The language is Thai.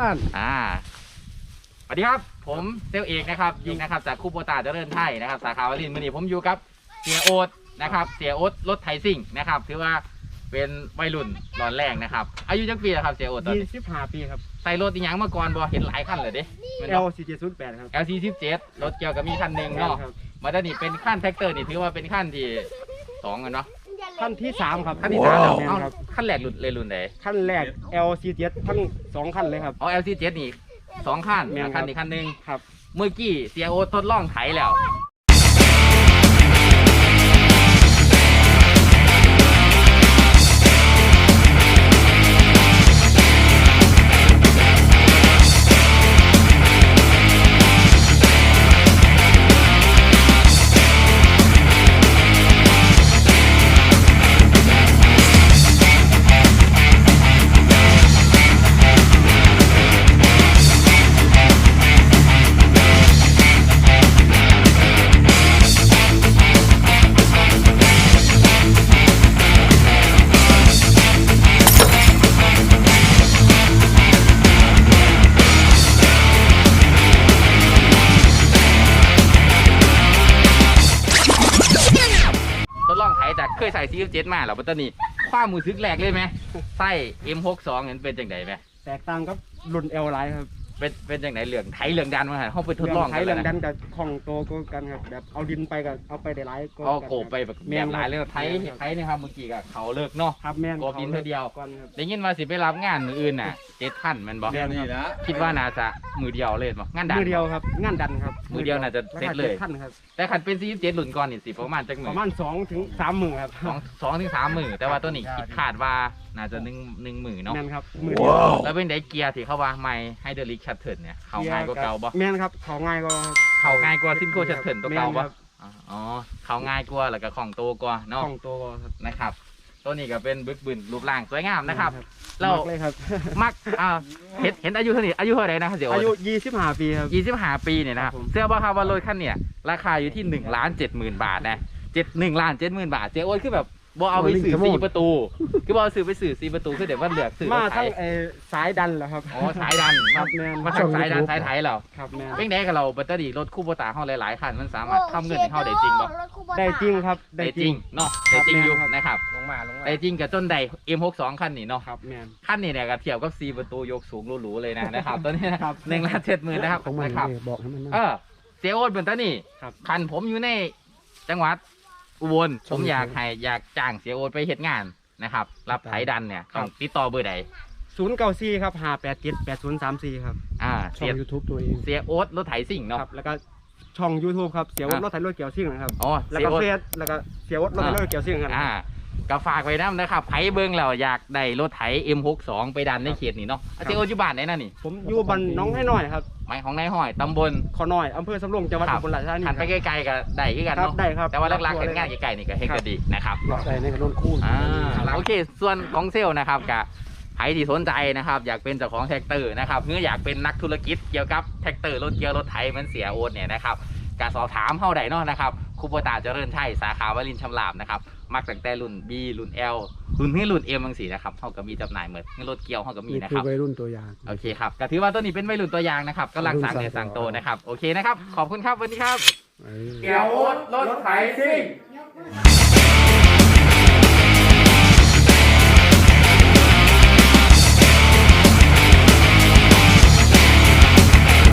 บ้านอ่าสวัสดีครับ ผมเซลลเอกนะครับ ยิงนะครับ จากคูโบตาเจริญไทยนะครับ สาขาวลินทร์มือนี้ผมอยู่กับเสียโอ๊ตนะครับ เสียโอ๊ตรถไถซิ่งนะครับ ถือว่าเป็นวัยรุ่นร้อนแรงนะครับ อายุจักปีแล้วครับเสียโอ๊ตตอนยี่นี้สิบห้าปีครับ ใส่รถอีหยังมาก่อนบ่เห็นหลายคันเลยเด้มัน L สี่เจ็ดศูนย์แปดครับ L 4 7รถเกี่ยวกับมีคันหนึ่งเนาะครับมาด้านนี้เป็นขั้นแท็กเตอร์นี่ถือว่าเป็นขั้นที่สองกันเนาะ ขั้นที่สามครับขั้นที่สามแล้วแม่นเอ้าครับขั้นแรกรุ่นเลยรุ่นไหนขั้นแรก L สี่เจ็ดทั้งสองขั้นเลยครับ เอา L 4 7นี่สองขั้นแม่นครับ ขั้นนี้ขั้นหนึ่งครับ เมื่อกี้เสียโอทดลองไถแล้ว ไถจากเคยใส่ซีฟเจ็ดมาแล้วปัตตานีความมือซึกแรกเลยไหมไส้ M62 เห็นเป็นจังไดไหมแตกต่างกับรุ่น L ไลน์ครับ เป็นเป็นจังไดเหลืองไถเหลืองดันมาหันห้องไปทดลองใช้กันเรื่แล้อวงดันะนกับของโตก็กันครับแบบเอาดินไปกับเอาไปได้หลายก็เอานโกบไปแบบแม่แบนบหลายเลยไถแม่นครับไถเนี่ยครับเมื่อกี้กับเขาเลิกเนาะ ครับแม่นโกบดินเท่าเดียว ก่อนครับ ได้ยินว่าสิไปรับงานมืออื่นน่ะเจ็ดพันแมันบอกแม่นครับคิดว่าน่าจะมือเดียวเลยบ่งานดัน มือเดียวครับงานดันครับมือเดียวน่าจะเสร็จเลย ราคาขั้นครับแต่ขันเป็นซีฟเจ็ดหลุนก่อนนี่สิประมาณจังมืปอระมาณสองถึงสามหมื่นครับสองสองถึงสามหมื่นแต่ว่าตัวนี้คิดคาดว่าน่าจะหนึ่งหนึ่งหมื่นเนาะแม่นครับมือเดียวแล้วเป็นไดเกียร์ที่เขาว่าไม่ให้เดลิกชัตเทิลเนี่ยเขาง่ายกว่าเก่าบ่แม่นครับเขาง่ายกว่าเขาง่ายกว่าซินโคชัตเทิลตัวเก่าแม่บ่นครับอ๋อเขาง่ายกว่าแล้วก็ของโตกว่าเนาะของโตกว่าครับนะครับ ตัวนี้ก็เป็นบึกบึนรูปร่างสวยงามนะครับเรามักเลยครับมักอ่าเห็นเห็นอายุเท่านี้อายุเท่าไหร่นะครับเดี๋ยวอายุยี่สิบห้าปีครับยี่สิบห้าปีเนี่ยนะครับครับผมเสื้อบ่ครับว่ารถคันเนี่ยราคาอยู่ที่หนึ่งล้านเจ็ดหมื่นบาทนะเจ็ดหนึ่งล้านเจ็ดหมื่นบาทเจ๊โอ้ยคือแบบ บ่เอาไปสื่อสี่ประตู คือบ่เอาสื่อไปสื่อสี่ประตูคือเดี๋ยวว่าเหลือกสื่อมาไททั้งยเออสายดันเหรอครับอ๋อสายดันคมารับแม่นมาทางสายดันสายไทยเราครับแม่นเป็นไงกับเราแบตเตอรี่รถคู่โบตาเฮาหลายๆคันมันสามารถทำเงินให้เฮาได้จริงบ่ได้จริงครับได้จริงเนาะได้จริงอยู่ครับนะครับลงมาลงมาได้จริงกับจนได้ M62 คันนี้เนาะครับแม่นคันนี้เนี่ยก็เทียบกับ4ประตูยกสูงหรูๆเลยนะนะครับตัวนี้นะครับหนึ่งล้านเจ็ดหมื่นนะครับของมันนะครับเลยบอกให้มันนะเออเสียโอ๊ตเบนตานี่ครับคันผมอยู่ในจังหวัด อุบลผมอยากให้อยากจ้างเสียโอ๊ตไปเฮ็ดงานนะครับ รับไถดันเนี่ยต้องติดต่อเบอร์ใดศูนย์เก้าสี่ครับห้าแปดเจ็ดแปดศูนย์สามสี่ครับอ่าช่อเสียง YouTube ตัวเอง เสียโอ๊ตรถไถสิ่งเนาะ ครับ แล้วก็ช่อง YouTube ครับ เสียวอะ รถไถรถเกี่ยวซิ่งนะครับ อ๋อแล้วเสียก็โอ๊ต เฟซแล้วก็เสียวรถไถรถเกี่ยวซิ่งครับ อ่า ก็ฝากไว้น้ำนะครับไผเบิ้งแล้วอยากได้รถไถ M62 ไปดันในเขตนี้เนาะอะเสียโอ๊ตอยู่บ้านไหนน่ะนี่ผมอยู่บ้านน้องให้หน่อยครับหมายของนายห้อยตำบลขอหน่อยอำเภอสำโรงจังหวัดครัอุบบลราชธานีหันไปครับไกลๆก็ได้คือกันครับเนาะได้ครับแต่ว่าหลักๆครอบครัวเห็นงานไกลๆนี่ก็เฮ็ดก็ดีนะครับหลอกใส่ในกระโดนคู่อ่าโอเค ส่วนของเซลล์นะครับกับใครที่สนใจนะครับอยากเป็นเจ้าของแท็กเตอร์นะครับหรืออยากเป็นนักธุรกิจเกี่ยวกับแท็กเตอร์รถเกียร์รถไถเหมันเสียโอนเนี่ยนะครับการสอบถามเข้าใดเนาะนะครับคูโบตาเจริญชัยสาขาวลินชำลาบนะครับ มักตั้งแต่รุ่น B รุ่น L รุ่นนี้รุ่น M บางสีนะครับเขาก็มีจำหน่ายเหมือนรถเกียวเขาก็มีนี่นะคืคอรับ วัยรุ่นตัวอย่าง โอเคครับก็ถือว่าตัวนี้เป็นวัยรุ่นตัวอย่างนะครับกำลังสั่งเนื้อสั่งโตนะครับ โอเคนะครับ ขอบคุณครับ วันนี้ครับเออเกียวรถไถซิ่ง